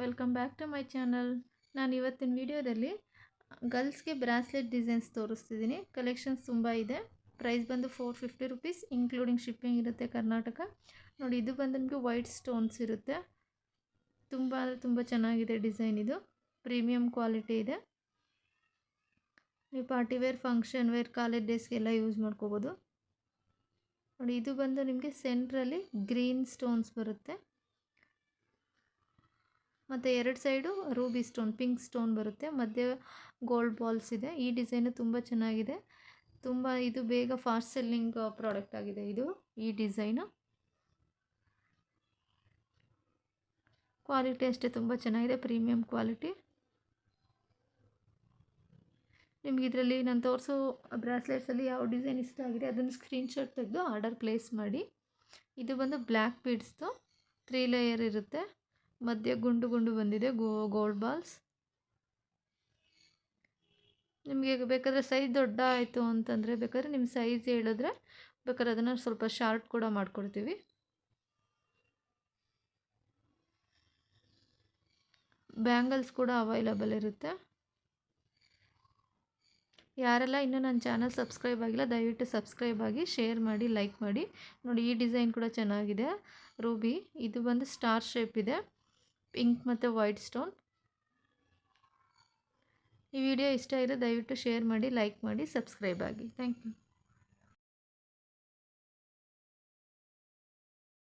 Welcome back to my channel ನಾನು ಇವತ್ತಿನ ವಿಡಿಯೋದಲ್ಲಿ ಗರ್ಲ್ಸ್ಗೆ ಬ್ರಾಸ್ಲೆಟ್ ಡಿಸೈನ್ಸ್ ತೋರಿಸ್ತಿದ್ದೀನಿ. ಕಲೆಕ್ಷನ್ಸ್ ತುಂಬ ಇದೆ. ಪ್ರೈಸ್ ಬಂದು four fifty rupees including shipping ಇರುತ್ತೆ ಕರ್ನಾಟಕ. ನೋಡಿ, ಇದು ಬಂದು ನಿಮಗೆ ವೈಟ್ ಸ್ಟೋನ್ಸ್ ಇರುತ್ತೆ. ತುಂಬ ಅಂದರೆ ತುಂಬ ಚೆನ್ನಾಗಿದೆ ಡಿಸೈನ್ ಇದು. ಪ್ರೀಮಿಯಂ ಕ್ವಾಲಿಟಿ ಇದೆ. ನೀವು party wear function wear college ಡೇಸ್ಗೆಲ್ಲ use ಮಾಡ್ಕೋಬೋದು. ನೋಡಿ, ಇದು ಬಂದು ನಿಮಗೆ ಸೆಂಟ್ರಲ್ಲಿ ಗ್ರೀನ್ ಸ್ಟೋನ್ಸ್ ಬರುತ್ತೆ. ಮತ್ತು ಎರಡು side ruby stone, pink stone ಬರುತ್ತೆ. ಮಧ್ಯ ಗೋಲ್ಡ್ ಬಾಲ್ಸ್ ಇದೆ. ಈ ಡಿಸೈನು ತುಂಬ ಚೆನ್ನಾಗಿದೆ. ತುಂಬ ಇದು ಬೇಗ ಫಾಸ್ಟ್ ಸೆಲ್ಲಿಂಗ್ ಪ್ರಾಡಕ್ಟ್ ಆಗಿದೆ ಇದು, ಈ ಡಿಸೈನು. ಕ್ವಾಲಿಟಿ ಅಷ್ಟೇ ತುಂಬ ಚೆನ್ನಾಗಿದೆ, ಪ್ರೀಮಿಯಂ ಕ್ವಾಲಿಟಿ. ನಿಮ್ಗೆ ಇದರಲ್ಲಿ ನಾನು ತೋರಿಸೋ ಬ್ರಾಸ್ಲೆಟ್ಸಲ್ಲಿ ಯಾವ ಡಿಸೈನ್ ಇಷ್ಟ ಆಗಿದೆ ಅದನ್ನು ಸ್ಕ್ರೀನ್ಶಾಟ್ ತೆಗೆದು ಆರ್ಡರ್ ಪ್ಲೇಸ್ ಮಾಡಿ. ಇದು ಬಂದು ಬ್ಲ್ಯಾಕ್ ಬೀಡ್ಸ್ದು ತ್ರೀ ಲೇಯರ್ ಇರುತ್ತೆ. ಮಧ್ಯೆ ಗುಂಡು ಗುಂಡು ಬಂದಿದೆ. ಗೋ ಗೋಲ್ಡ್ ಬಾಲ್ಸ್ ನಿಮಗೆ ಬೇಕಾದರೆ ಸೈಜ್ ದೊಡ್ಡ ಆಯಿತು ಅಂತಂದರೆ ಬೇಕಾದರೆ ನಿಮ್ಮ ಸೈಜ್ ಹೇಳಿದ್ರೆ ಬೇಕಾದ್ರೆ ಅದನ್ನು ಸ್ವಲ್ಪ ಶಾರ್ಟ್ ಕೂಡ ಮಾಡಿಕೊಡ್ತೀವಿ. ಬ್ಯಾಂಗಲ್ಸ್ ಕೂಡ ಅವೈಲಬಲ್ ಇರುತ್ತೆ. ಯಾರೆಲ್ಲ ಇನ್ನೂ ನನ್ನ ಚಾನಲ್ ಸಬ್ಸ್ಕ್ರೈಬ್ ಆಗಿಲ್ಲ, ದಯವಿಟ್ಟು ಸಬ್ಸ್ಕ್ರೈಬ್ ಆಗಿ ಶೇರ್ ಮಾಡಿ ಲೈಕ್ ಮಾಡಿ. ನೋಡಿ, ಈ ಡಿಸೈನ್ ಕೂಡ ಚೆನ್ನಾಗಿದೆ. ರೂಬಿ ಇದು ಬಂದು ಸ್ಟಾರ್ ಶೇಪ್ ಇದೆ. ಪಿಂಕ್ ಮತ್ತು ವೈಟ್ ಸ್ಟೋನ್. ಈ ವಿಡಿಯೋ ಇಷ್ಟ ಇದ್ದರೆ ದಯವಿಟ್ಟು ಶೇರ್ ಮಾಡಿ, ಲೈಕ್ ಮಾಡಿ, ಸಬ್ಸ್ಕ್ರೈಬ್ ಆಗಿ. Thank you.